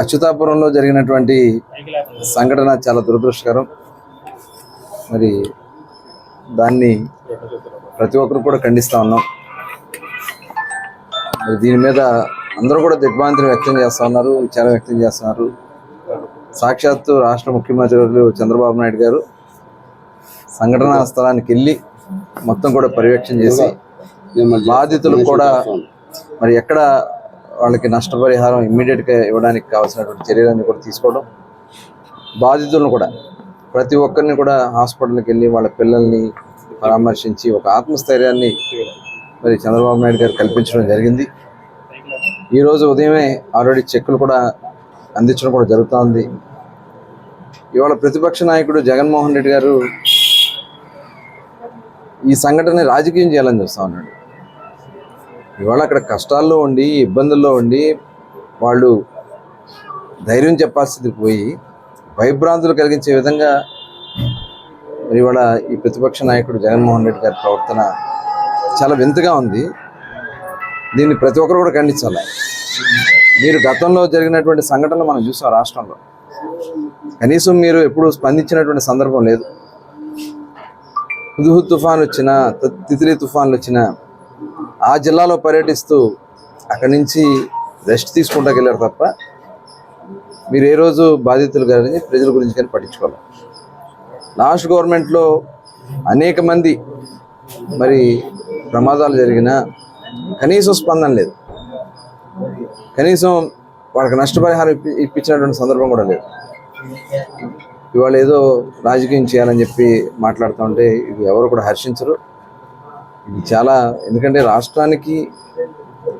అచ్యుతాపురంలో జరిగినటువంటి సంఘటన చాలా దురదృష్టకరం. మరి దాన్ని ప్రతి ఒక్కరు కూడా ఖండిస్తూ ఉన్నాం. మరి దీని మీద అందరూ కూడా దిగ్భ్రాంతిని వ్యక్తం చేస్తూ ఉన్నారు విచారం వ్యక్తం చేస్తున్నారు సాక్షాత్తు రాష్ట్ర ముఖ్యమంత్రి చంద్రబాబు నాయుడు గారు సంఘటనా స్థలానికి వెళ్ళి మొత్తం కూడా పర్యవేక్షణ చేసి బాధితులకు కూడా మరి ఎక్కడ వాళ్ళకి నష్టపరిహారం ఇమ్మీడియట్గా ఇవ్వడానికి కావాల్సినటువంటి చర్యలన్నీ కూడా తీసుకోవడం బాధితులను కూడా ప్రతి ఒక్కరిని కూడా హాస్పిటల్కి వెళ్ళి వాళ్ళ పిల్లల్ని పరామర్శించి ఒక ఆత్మస్థైర్యాన్ని మరి చంద్రబాబు నాయుడు గారు కల్పించడం జరిగింది. ఈరోజు ఉదయమే ఆల్రెడీ చెక్కులు కూడా అందించడం కూడా జరుగుతోంది. ఇవాళ ప్రతిపక్ష నాయకుడు జగన్మోహన్ రెడ్డి గారు ఈ సంఘటన రాజకీయం చేయాలని చూస్తా ఉన్నాడు. ఇవాళ అక్కడ కష్టాల్లో ఉండి ఇబ్బందుల్లో ఉండి వాళ్ళు ధైర్యం చెప్పాల్సింది పోయి భయభ్రాంతులు కలిగించే విధంగా మరి ఇవాళ ఈ ప్రతిపక్ష నాయకుడు జగన్మోహన్ రెడ్డి గారి ప్రవర్తన చాలా వింతగా ఉంది. దీన్ని ప్రతి ఒక్కరు కూడా ఖండించాలి. మీరు గతంలో జరిగినటువంటి సంఘటనలు మనం చూసాం రాష్ట్రంలో. కనీసం మీరు ఎప్పుడు స్పందించినటువంటి సందర్భం లేదు. హుదుహు తుఫాన్ వచ్చినా త- తుఫాన్లు వచ్చినా ఆ జిల్లాలో పర్యటిస్తూ అక్కడి నుంచి రెస్ట్ తీసుకుంటా వెళ్ళారు తప్ప మీరు ఏ రోజు బాధితులు కానీ ప్రజల గురించి కానీ పట్టించుకోవాలి. లాస్ట్ గవర్నమెంట్లో అనేక మంది మరి ప్రమాదాలు జరిగినా కనీసం స్పందన లేదు. కనీసం వాళ్ళకి నష్టపరిహారం ఇప్పి ఇప్పించినటువంటి సందర్భం కూడా లేదు. ఇవాళ ఏదో రాజకీయం చేయాలని చెప్పి మాట్లాడుతూ ఉంటే ఇది ఎవరు కూడా హర్షించరు. ఇది చాలా ఎందుకంటే రాష్ట్రానికి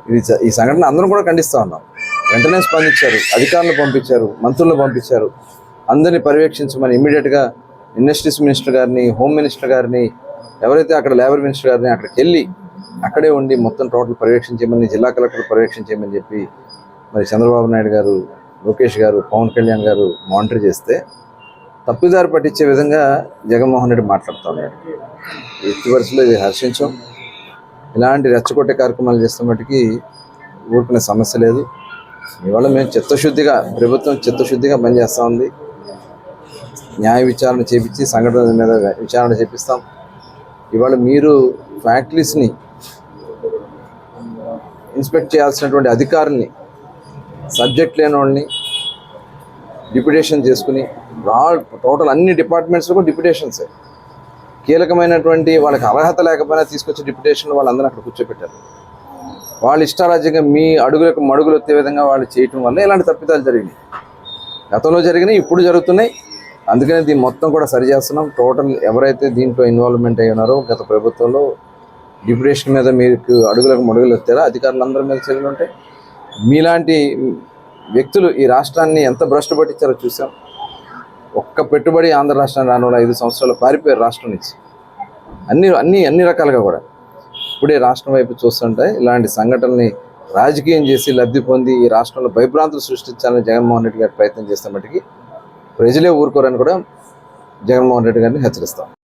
ఇది ఈ సంఘటన అందరం కూడా ఖండిస్తూ ఉన్నాం. వెంటనే స్పందించారు అధికారులు పంపించారు మంత్రులను పంపించారు. అందరినీ పర్యవేక్షించమని ఇమ్మీడియట్గా ఇండస్ట్రీస్ మినిస్టర్ గారిని హోమ్ మినిస్టర్ గారిని ఎవరైతే అక్కడ లేబర్ మినిస్టర్ గారిని అక్కడికి వెళ్ళి అక్కడే ఉండి మొత్తం టోటల్ పర్యవేక్షించమని జిల్లా కలెక్టర్ పర్యవేక్షణ చెప్పి మరి చంద్రబాబు నాయుడు గారు లోకేష్ గారు పవన్ కళ్యాణ్ గారు మానిటర్ చేస్తే తప్పిదారి పట్టించే విధంగా జగన్మోహన్ రెడ్డి మాట్లాడుతూ ఉన్నాడు. ఎట్టి వరుసలో ఇది హర్షించం. ఇలాంటి రెచ్చగొట్టే కార్యక్రమాలు చేస్తే మటుకి ఊరుకునే సమస్య లేదు. ఇవాళ మేము చిత్తశుద్ధిగా ప్రభుత్వం చిత్తశుద్ధిగా పనిచేస్తూ ఉంది. న్యాయ విచారణ చేపించి సంఘటన మీద విచారణ చేపిస్తాం. ఇవాళ మీరు ఫ్యాక్టరీస్ని ఇన్స్పెక్ట్ చేయాల్సినటువంటి అధికారుల్ని సబ్జెక్ట్ లేని వాళ్ళని డిప్యుటేషన్ చేసుకుని టోటల్ అన్ని డిపార్ట్మెంట్స్లో కూడా డిప్యుటేషన్సే. కీలకమైనటువంటి వాళ్ళకి అర్హత లేకపోయినా తీసుకొచ్చి డిప్యుటేషన్ వాళ్ళందరూ అక్కడ కూర్చోపెట్టారు. వాళ్ళ ఇష్టారాజ్యంగా మీ అడుగులకు మడుగులు వచ్చే విధంగా వాళ్ళు చేయటం వల్ల ఇలాంటి తప్పిదాలు జరిగినాయి. గతంలో జరిగినాయి ఇప్పుడు జరుగుతున్నాయి. అందుకనే దీన్ని మొత్తం కూడా సరి చేస్తున్నాం. టోటల్ ఎవరైతే దీంట్లో ఇన్వాల్వ్మెంట్ అయి ఉన్నారో గత ప్రభుత్వంలో డిప్యుటేషన్ మీద మీకు అడుగులకు మడుగులు వచ్చారో అధికారులందరి మీద చర్యలు ఉంటాయి మీలాంటి వ్యక్తులు ఈ రాష్ట్రాన్ని ఎంత భ్రష్టు పట్టించారో చూసాం. ఒక్క పెట్టుబడి ఆంధ్ర రాష్ట్రాన్ని రాని ఐదు సంవత్సరాలు పారిపోయారు రాష్ట్రం నుంచి. అన్ని అన్ని అన్ని రకాలుగా కూడా. ఇప్పుడే రాష్ట్రం వైపు చూస్తుంటే ఇలాంటి సంఘటనల్ని రాజకీయం చేసి లబ్ధి పొంది ఈ రాష్ట్రంలో భయభ్రాంతులు సృష్టించాలని జగన్మోహన్ రెడ్డి గారు ప్రయత్నం చేస్తే మటుకి ప్రజలే ఊరుకోరని కూడా జగన్మోహన్ రెడ్డి గారిని హెచ్చరిస్తాం.